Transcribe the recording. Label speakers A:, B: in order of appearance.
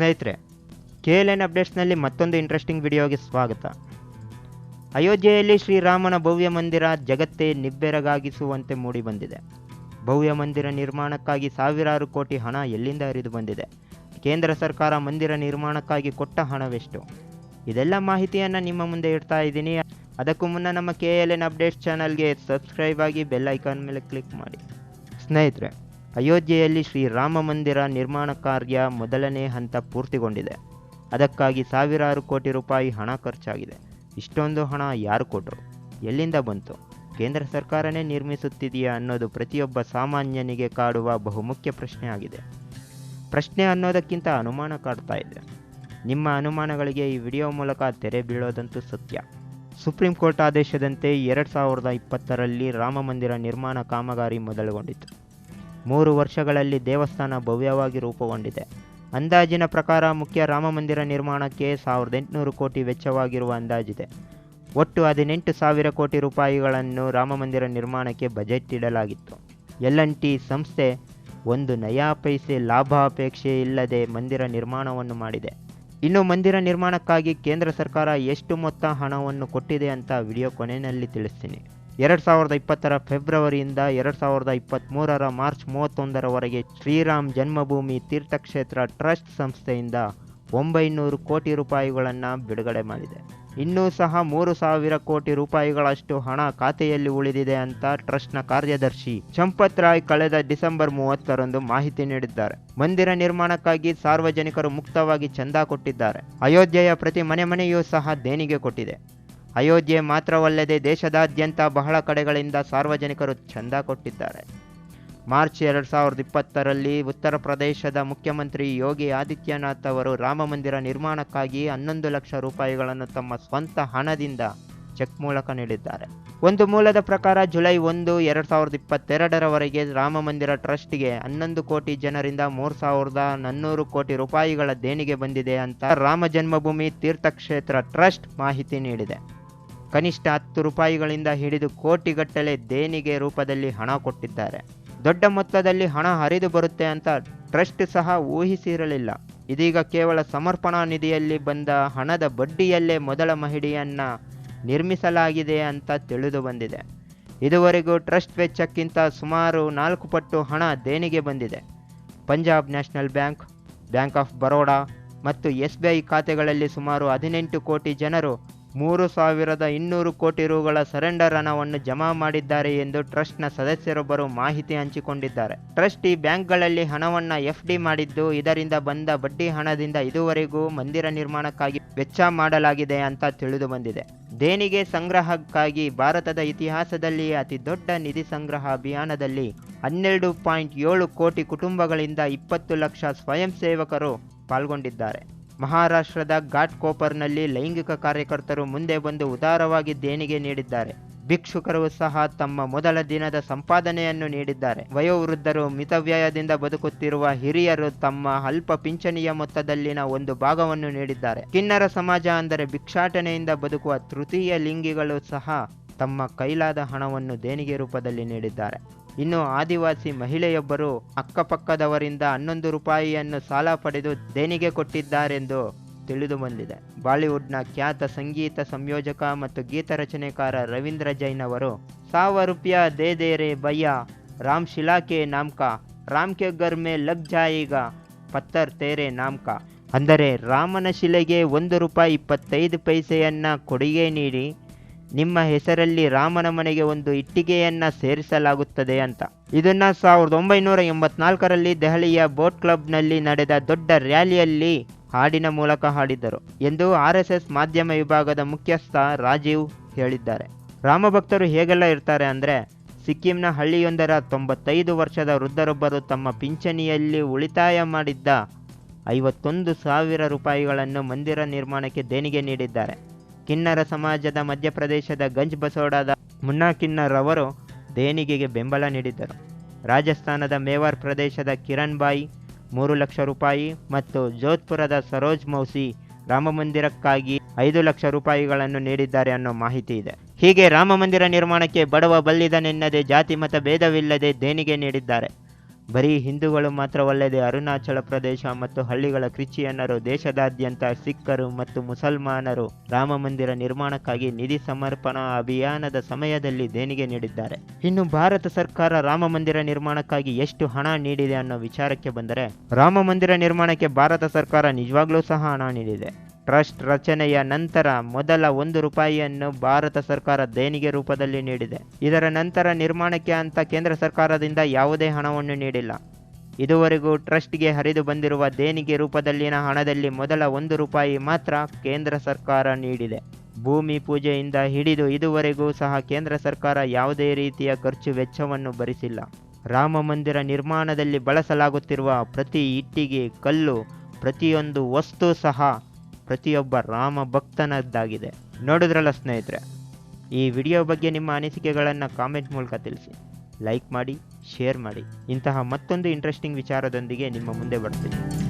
A: ಸ್ನೇಹಿತರೆ K L N ಅಪ್ಡೇಟ್ಸ್ನಲ್ಲಿ ಮತ್ತೊಂದು interesting ವಿಡಿಯೋಗೆ ಸ್ವಾಗತ. ಅಯೋಧ್ಯೆಯಲ್ಲಿ ಶ್ರೀರಾಮನ ಭವ್ಯ ಮಂದಿರ ಜಗತ್ತೇ ನಿಬ್ಬೆರಗಾಗಿಸುವಂತೆ ಮೂಡಿಬಂದಿದೆ ಭವ್ಯ ಮಂದಿರ ನಿರ್ಮಾಣಕ್ಕಾಗಿ ಸಾವಿರಾರು ಕೋಟಿ ಹಣ ಎಲ್ಲಿಂದ ಹರಿದು ಬಂದಿದೆ? ಕೇಂದ್ರ ಸರ್ಕಾರ ಮಂದಿರ ನಿರ್ಮಾಣಕ್ಕಾಗಿ ಕೊಟ್ಟ ಹಣವೆಷ್ಟು? ಇದೆಲ್ಲ ಮಾಹಿತಿಯನ್ನು ನಿಮ್ಮ ಮುಂದೆ ಇಡ್ತಾ ಇದ್ದೀನಿ. ಅದಕ್ಕೂ ಮುನ್ನ ನಮ್ಮ ಕೆ ಎಲ್ ಎನ್ ಅಪ್ಡೇಟ್ಸ್ ಚಾನಲ್ಗೆ ಸಬ್ಸ್ಕ್ರೈಬ್ ಆಗಿ ಬೆಲ್ ಐಕಾನ್ ಮೇಲೆ ಕ್ಲಿಕ್ ಮಾಡಿ. ಸ್ನೇಹಿತರೆ ಅಯೋಧ್ಯೆಯಲ್ಲಿ ಶ್ರೀರಾಮ ಮಂದಿರ ನಿರ್ಮಾಣ ಕಾರ್ಯ ಮೊದಲನೇ ಹಂತ ಪೂರ್ತಿಗೊಂಡಿದೆ. ಅದಕ್ಕಾಗಿ ಸಾವಿರಾರು ಕೋಟಿ ರೂಪಾಯಿ ಹಣ ಖರ್ಚಾಗಿದೆ. ಇಷ್ಟೊಂದು ಹಣ ಯಾರು ಕೊಟ್ಟರು ಎಲ್ಲಿಂದ ಬಂತು? ಕೇಂದ್ರ ಸರ್ಕಾರನೇ ನಿರ್ಮಿಸುತ್ತಿದೆಯಾ ಅನ್ನೋದು ಪ್ರತಿಯೊಬ್ಬ ಸಾಮಾನ್ಯನಿಗೆ ಕಾಡುವ ಬಹುಮುಖ್ಯ ಪ್ರಶ್ನೆ ಆಗಿದೆ. ಪ್ರಶ್ನೆ ಅನ್ನೋದಕ್ಕಿಂತ ಅನುಮಾನ ಕಾಡ್ತಾ ಇದೆ. ನಿಮ್ಮ ಅನುಮಾನಗಳಿಗೆ ಈ ವಿಡಿಯೋ ಮೂಲಕ ತೆರೆ ಬೀಳೋದಂತೂ ಸತ್ಯ. ಸುಪ್ರೀಂ ಕೋರ್ಟ್ ಆದೇಶದಂತೆ ಎರಡು ಸಾವಿರದ ಇಪ್ಪತ್ತರಲ್ಲಿ ರಾಮ ಮಂದಿರ ನಿರ್ಮಾಣ ಕಾಮಗಾರಿ ಮೊದಲುಗೊಂಡಿತು ಮೂರು ವರ್ಷಗಳಲ್ಲಿ ದೇವಸ್ಥಾನ ಭವ್ಯವಾಗಿ ರೂಪುಗೊಂಡಿದೆ. ಅಂದಾಜಿನ ಪ್ರಕಾರ ಮುಖ್ಯ ರಾಮ ಮಂದಿರ ನಿರ್ಮಾಣಕ್ಕೆ ಸಾವಿರದ ಎಂಟುನೂರು ಕೋಟಿ ವೆಚ್ಚವಾಗಿರುವ ಅಂದಾಜಿದೆ. ಒಟ್ಟು ಹದಿನೆಂಟು ಸಾವಿರ ಕೋಟಿ ರೂಪಾಯಿಗಳನ್ನು ರಾಮ ಮಂದಿರ ನಿರ್ಮಾಣಕ್ಕೆ ಬಜೆಟ್ ಇಡಲಾಗಿತ್ತು. ಎಲ್ ಎನ್ ಟಿ ಸಂಸ್ಥೆ ಒಂದು ನಯಾ ಪೈಸೆ ಲಾಭ ಅಪೇಕ್ಷೆ ಇಲ್ಲದೆ ಮಂದಿರ ನಿರ್ಮಾಣವನ್ನು ಮಾಡಿದೆ. ಇನ್ನು ಮಂದಿರ ನಿರ್ಮಾಣಕ್ಕಾಗಿ ಕೇಂದ್ರ ಸರ್ಕಾರ ಎಷ್ಟು ಮೊತ್ತ ಹಣವನ್ನು ಕೊಟ್ಟಿದೆ ಅಂತ ವಿಡಿಯೋ ಕೊನೆಯಲ್ಲಿ ತಿಳಿಸ್ತೀನಿ. ಎರಡು ಸಾವಿರದ ಇಪ್ಪತ್ತರ ಫೆಬ್ರವರಿಯಿಂದ ಎರಡು ಸಾವಿರದ ಇಪ್ಪತ್ತ್ಮೂರರ ಮಾರ್ಚ್ ಮೂವತ್ತೊಂದರವರೆಗೆ ಶ್ರೀರಾಮ್ ಜನ್ಮಭೂಮಿ ತೀರ್ಥಕ್ಷೇತ್ರ ಟ್ರಸ್ಟ್ ಸಂಸ್ಥೆಯಿಂದ ಒಂಬೈನೂರು ಕೋಟಿ ರೂಪಾಯಿಗಳನ್ನು ಬಿಡುಗಡೆ ಮಾಡಿದೆ. ಇನ್ನೂ ಸಹ ಮೂರು ಸಾವಿರ ಕೋಟಿ ರೂಪಾಯಿಗಳಷ್ಟು ಹಣ ಖಾತೆಯಲ್ಲಿ ಉಳಿದಿದೆ ಅಂತ ಟ್ರಸ್ಟ್ನ ಕಾರ್ಯದರ್ಶಿ ಚಂಪತ್ ರಾಯ್ ಕಳೆದ ಡಿಸೆಂಬರ್ ಮೂವತ್ತರಂದು ಮಾಹಿತಿ ನೀಡಿದ್ದಾರೆ. ಮಂದಿರ ನಿರ್ಮಾಣಕ್ಕಾಗಿ ಸಾರ್ವಜನಿಕರು ಮುಕ್ತವಾಗಿ ಚಂದ ಕೊಟ್ಟಿದ್ದಾರೆ. ಅಯೋಧ್ಯೆಯ ಪ್ರತಿ ಮನೆ ಮನೆಯೂ ಸಹ ದೇಣಿಗೆ ಕೊಟ್ಟಿದೆ. ಅಯೋಧ್ಯೆ ಮಾತ್ರವಲ್ಲದೆ ದೇಶದಾದ್ಯಂತ ಬಹಳ ಕಡೆಗಳಿಂದ ಸಾರ್ವಜನಿಕರು ಚಂದ ಕೊಟ್ಟಿದ್ದಾರೆ. ಮಾರ್ಚ್ ಎರಡು ಸಾವಿರದ ಇಪ್ಪತ್ತರಲ್ಲಿ ಉತ್ತರ ಪ್ರದೇಶದ ಮುಖ್ಯಮಂತ್ರಿ ಯೋಗಿ ಆದಿತ್ಯನಾಥ್ ಅವರು ರಾಮಮಂದಿರ ನಿರ್ಮಾಣಕ್ಕಾಗಿ ಹನ್ನೊಂದು ಲಕ್ಷ ರೂಪಾಯಿಗಳನ್ನು ತಮ್ಮ ಸ್ವಂತ ಹಣದಿಂದ ಚೆಕ್ ಮೂಲಕ ನೀಡಿದ್ದಾರೆ. ಒಂದು ಮೂಲದ ಪ್ರಕಾರ ಜುಲೈ ಒಂದು ಎರಡು ಸಾವಿರದ ಇಪ್ಪತ್ತೆರಡರವರೆಗೆ ರಾಮಮಂದಿರ ಟ್ರಸ್ಟ್ಗೆ ಹನ್ನೊಂದು ಕೋಟಿ ಜನರಿಂದ ಮೂರು ಸಾವಿರದ ನಾನ್ನೂರು ಕೋಟಿ ರೂಪಾಯಿಗಳ ದೇಣಿಗೆ ಬಂದಿದೆ ಅಂತ ರಾಮ ಜನ್ಮಭೂಮಿ ತೀರ್ಥಕ್ಷೇತ್ರ ಟ್ರಸ್ಟ್ ಮಾಹಿತಿ ನೀಡಿದೆ. ಕನಿಷ್ಠ ಹತ್ತು ರೂಪಾಯಿಗಳಿಂದ ಹಿಡಿದು ಕೋಟಿಗಟ್ಟಲೆ ದೇಣಿಗೆ ರೂಪದಲ್ಲಿ ಹಣ ಕೊಟ್ಟಿದ್ದಾರೆ. ದೊಡ್ಡ ಮೊತ್ತದಲ್ಲಿ ಹಣ ಹರಿದು ಬರುತ್ತೆ ಅಂತ ಟ್ರಸ್ಟ್ ಸಹ ಊಹಿಸಿರಲಿಲ್ಲ. ಇದೀಗ ಕೇವಲ ಸಮರ್ಪಣಾ ನಿಧಿಯಲ್ಲಿ ಬಂದ ಹಣದ ಬಡ್ಡಿಯಲ್ಲೇ ಮೊದಲ ಮಹಿಳೆಯನ್ನ ನಿರ್ಮಿಸಲಾಗಿದೆ ಅಂತ ತಿಳಿದು ಬಂದಿದೆ. ಇದುವರೆಗೂ ಟ್ರಸ್ಟ್ ವೆಚ್ಚಕ್ಕಿಂತ ಸುಮಾರು ನಾಲ್ಕು ಪಟ್ಟು ಹಣ ದೇಣಿಗೆ ಬಂದಿದೆ. Punjab national bank bank of Baroda ಮತ್ತು ಎಸ್ ಬಿ ಐ ಖಾತೆಗಳಲ್ಲಿ ಸುಮಾರು ಹದಿನೆಂಟು ಕೋಟಿ ಜನರು ಮೂರು ಸಾವಿರದ ಇನ್ನೂರು ಕೋಟಿ ರುಗಳ ಸರೆಂಡರ್ ಹಣವನ್ನು ಜಮಾ ಮಾಡಿದ್ದಾರೆ ಎಂದು ಟ್ರಸ್ಟ್ನ ಸದಸ್ಯರೊಬ್ಬರು ಮಾಹಿತಿ ಹಂಚಿಕೊಂಡಿದ್ದಾರೆ. ಟ್ರಸ್ಟ್ ಬ್ಯಾಂಕ್ಗಳಲ್ಲಿ ಹಣವನ್ನು ಎಫ್ ಡಿ ಮಾಡಿದ್ದು, ಇದರಿಂದ ಬಂದ ಬಡ್ಡಿ ಹಣದಿಂದ ಇದುವರೆಗೂ ಮಂದಿರ ನಿರ್ಮಾಣಕ್ಕಾಗಿ ವೆಚ್ಚ ಮಾಡಲಾಗಿದೆ ಅಂತ ತಿಳಿದು ಬಂದಿದೆ. ದೇಣಿಗೆ ಸಂಗ್ರಹಕ್ಕಾಗಿ ಭಾರತದ ಇತಿಹಾಸದಲ್ಲಿಯೇ ಅತಿ ದೊಡ್ಡ ನಿಧಿ ಸಂಗ್ರಹ ಅಭಿಯಾನದಲ್ಲಿ ಹನ್ನೆರಡು ಪಾಯಿಂಟ್ ಏಳು ಕೋಟಿ ಕುಟುಂಬಗಳಿಂದ ಇಪ್ಪತ್ತು ಲಕ್ಷ ಸ್ವಯಂ ಸೇವಕರು ಪಾಲ್ಗೊಂಡಿದ್ದಾರೆ. ಮಹಾರಾಷ್ಟ್ರದ ಘಾಟ್ ಕೋಪರ್ನಲ್ಲಿ ಲೈಂಗಿಕ ಕಾರ್ಯಕರ್ತರು ಮುಂದೆ ಬಂದು ಉದಾರವಾಗಿ ದೇಣಿಗೆ ನೀಡಿದ್ದಾರೆ. ಭಿಕ್ಷುಕರು ಸಹ ತಮ್ಮ ಮೊದಲ ದಿನದ ಸಂಪಾದನೆಯನ್ನು ನೀಡಿದ್ದಾರೆ. ವಯೋವೃದ್ಧರು ಮಿತವ್ಯಯದಿಂದ ಬದುಕುತ್ತಿರುವ ಹಿರಿಯರು ತಮ್ಮ ಅಲ್ಪ ಪಿಂಚಣಿಯ ಮೊತ್ತದಲ್ಲಿನ ಒಂದು ಭಾಗವನ್ನು ನೀಡಿದ್ದಾರೆ. ಕಿನ್ನರ ಸಮಾಜ ಅಂದರೆ ಭಿಕ್ಷಾಟನೆಯಿಂದ ಬದುಕುವ ತೃತೀಯ ಲಿಂಗಿಗಳು ಸಹ ತಮ್ಮ ಕೈಲಾದ ಹಣವನ್ನು ದೇಣಿಗೆ ರೂಪದಲ್ಲಿ ನೀಡಿದ್ದಾರೆ. ಇನ್ನು ಆದಿವಾಸಿ ಮಹಿಳೆಯೊಬ್ಬರು ಅಕ್ಕಪಕ್ಕದವರಿಂದ ಹನ್ನೊಂದು ರೂಪಾಯಿಯನ್ನು ಸಾಲ ಪಡೆದು ದೇಣಿಗೆ ಕೊಟ್ಟಿದ್ದಾರೆಂದು ತಿಳಿದು ಬಂದಿದೆ. ಬಾಲಿವುಡ್ನ ಖ್ಯಾತ ಸಂಗೀತ ಸಂಯೋಜಕ ಮತ್ತು ಗೀತ ರಚನೆಕಾರ ರವೀಂದ್ರ ಜೈನ್ ಅವರು, ಸಾವ ರೂಪಾಯಿ ದೇ ದೇರೆ ರೇ ಭಯ್ಯ, ರಾಮ್ ಶಿಲಾಕೆ ನಾಮ್ಕ ರಾಮ್ ಕೆ ಗರ್ ಮೇ ಲಗ್ ಜಾಯಿಗ, ಪತ್ತರ್ ತೇರೆ ನಾಮ್ಕ ಅಂದರೆ ರಾಮನ ಶಿಲೆಗೆ ಒಂದು ರೂಪಾಯಿ ಇಪ್ಪತ್ತೈದು ಪೈಸೆಯನ್ನು ಕೊಡುಗೆ ನೀಡಿ ನಿಮ್ಮ ಹೆಸರಲ್ಲಿ ರಾಮನ ಮನೆಗೆ ಒಂದು ಇಟ್ಟಿಗೆಯನ್ನ ಸೇರಿಸಲಾಗುತ್ತದೆ ಅಂತ. ಇದನ್ನ ಸಾವಿರದ ಒಂಬೈನೂರ ಎಂಬತ್ನಾಲ್ಕರಲ್ಲಿ ದೆಹಲಿಯ ಬೋಟ್ ಕ್ಲಬ್ನಲ್ಲಿ ನಡೆದ ದೊಡ್ಡ ರ್ಯಾಲಿಯಲ್ಲಿ ಹಾಡಿನ ಮೂಲಕ ಹಾಡಿದ್ದರು ಎಂದು ಆರ್ ಎಸ್ ಎಸ್ ಮಾಧ್ಯಮ ವಿಭಾಗದ ಮುಖ್ಯಸ್ಥ ರಾಜೀವ್ ಹೇಳಿದ್ದಾರೆ. ರಾಮಭಕ್ತರು ಹೇಗೆಲ್ಲ ಇರ್ತಾರೆ ಅಂದರೆ, ಸಿಕ್ಕಿಂನ ಹಳ್ಳಿಯೊಂದರ ತೊಂಬತ್ತೈದು ವರ್ಷದ ವೃದ್ಧರೊಬ್ಬರು ತಮ್ಮ ಪಿಂಚಣಿಯಲ್ಲಿ ಉಳಿತಾಯ ಮಾಡಿದ್ದ ಐವತ್ತೊಂದು ಸಾವಿರ ರೂಪಾಯಿಗಳನ್ನು ಮಂದಿರ ನಿರ್ಮಾಣಕ್ಕೆ ದೇಣಿಗೆ ನೀಡಿದ್ದಾರೆ. ಕಿನ್ನರ ಸಮಾಜದ ಮಧ್ಯಪ್ರದೇಶದ ಗಂಜ್ ಬಸೋಡಾದ ಮುನ್ನಾ ಕಿನ್ನರ್ ಅವರು ದೇಣಿಗೆಗೆ ಬೆಂಬಲ ನೀಡಿದ್ದರು. ರಾಜಸ್ಥಾನದ ಮೇವಾರ್ ಪ್ರದೇಶದ ಕಿರಣ್ ಬಾಯಿ ಮೂರು ಲಕ್ಷ ರೂಪಾಯಿ ಮತ್ತು ಜೋಧ್ಪುರದ ಸರೋಜ್ ಮೌಸಿ ರಾಮ ಮಂದಿರಕ್ಕಾಗಿ ಐದು ಲಕ್ಷ ರೂಪಾಯಿಗಳನ್ನು ನೀಡಿದ್ದಾರೆ ಅನ್ನೋ ಮಾಹಿತಿ ಇದೆ. ಹೀಗೆ ರಾಮ ಮಂದಿರ ನಿರ್ಮಾಣಕ್ಕೆ ಬಡವ ಬಲ್ಲಿದನೆನ್ನದೆ ಜಾತಿ ಮತ ಭೇದವಿಲ್ಲದೆ ದೇಣಿಗೆ ನೀಡಿದ್ದಾರೆ. ಬರೀ ಹಿಂದೂಗಳು ಮಾತ್ರವಲ್ಲದೆ ಅರುಣಾಚಲ ಪ್ರದೇಶ ಮತ್ತು ಹಳ್ಳಿಗಳ ಕ್ರಿಶ್ಚಿಯನ್ನರು ದೇಶದಾದ್ಯಂತ ಸಿಖ್ಖರು ಮತ್ತು ಮುಸಲ್ಮಾನರು ರಾಮ ಮಂದಿರ ನಿರ್ಮಾಣಕ್ಕಾಗಿ ನಿಧಿ ಸಮರ್ಪಣಾ ಅಭಿಯಾನದ ಸಮಯದಲ್ಲಿ ದೇಣಿಗೆ ನೀಡಿದ್ದಾರೆ. ಇನ್ನು ಭಾರತ ಸರ್ಕಾರ ರಾಮ ಮಂದಿರ ನಿರ್ಮಾಣಕ್ಕಾಗಿ ಎಷ್ಟು ಹಣ ನೀಡಿದೆ ಅನ್ನೋ ವಿಚಾರಕ್ಕೆ ಬಂದರೆ, ರಾಮ ಮಂದಿರ ನಿರ್ಮಾಣಕ್ಕೆ ಭಾರತ ಸರ್ಕಾರ ನಿಜವಾಗ್ಲೂ ಸಹ ಹಣ ನೀಡಿದೆ. ಟ್ರಸ್ಟ್ ರಚನೆಯ ನಂತರ ಮೊದಲ ಒಂದು ರೂಪಾಯಿಯನ್ನು ಭಾರತ ಸರ್ಕಾರ ದೇಣಿಗೆ ರೂಪದಲ್ಲಿ ನೀಡಿದೆ. ಇದರ ನಂತರ ನಿರ್ಮಾಣಕ್ಕೆ ಅಂತ ಕೇಂದ್ರ ಸರ್ಕಾರದಿಂದ ಯಾವುದೇ ಹಣವನ್ನು ನೀಡಿಲ್ಲ. ಇದುವರೆಗೂ ಟ್ರಸ್ಟ್ಗೆ ಹರಿದು ಬಂದಿರುವ ದೇಣಿಗೆ ರೂಪದಲ್ಲಿನ ಹಣದಲ್ಲಿ ಮೊದಲ ಒಂದು ರೂಪಾಯಿ ಮಾತ್ರ ಕೇಂದ್ರ ಸರ್ಕಾರ ನೀಡಿದೆ. ಭೂಮಿ ಪೂಜೆಯಿಂದ ಹಿಡಿದು ಇದುವರೆಗೂ ಸಹ ಕೇಂದ್ರ ಸರ್ಕಾರ ಯಾವುದೇ ರೀತಿಯ ಖರ್ಚು ವೆಚ್ಚವನ್ನು ಭರಿಸಿಲ್ಲ. ರಾಮ ಮಂದಿರ ನಿರ್ಮಾಣದಲ್ಲಿ ಬಳಸಲಾಗುತ್ತಿರುವ ಪ್ರತಿ ಇಟ್ಟಿಗೆ, ಕಲ್ಲು, ಪ್ರತಿಯೊಂದು ವಸ್ತು ಸಹ ಪ್ರತಿಯೊಬ್ಬ ರಾಮ ಭಕ್ತನದ್ದಾಗಿದೆ. ನೋಡಿದ್ರಲ್ಲ ಸ್ನೇಹಿತರೆ? ಈ ವಿಡಿಯೋ ಬಗ್ಗೆ ನಿಮ್ಮ ಅನಿಸಿಕೆಗಳನ್ನು ಕಾಮೆಂಟ್ ಮೂಲಕ ತಿಳಿಸಿ. ಲೈಕ್ ಮಾಡಿ ಶೇರ್ ಮಾಡಿ. ಇಂತಹ ಮತ್ತೊಂದು ಇಂಟ್ರೆಸ್ಟಿಂಗ್ ವಿಚಾರದೊಂದಿಗೆ ನಿಮ್ಮ ಮುಂದೆ ಬರ್ತೀನಿ.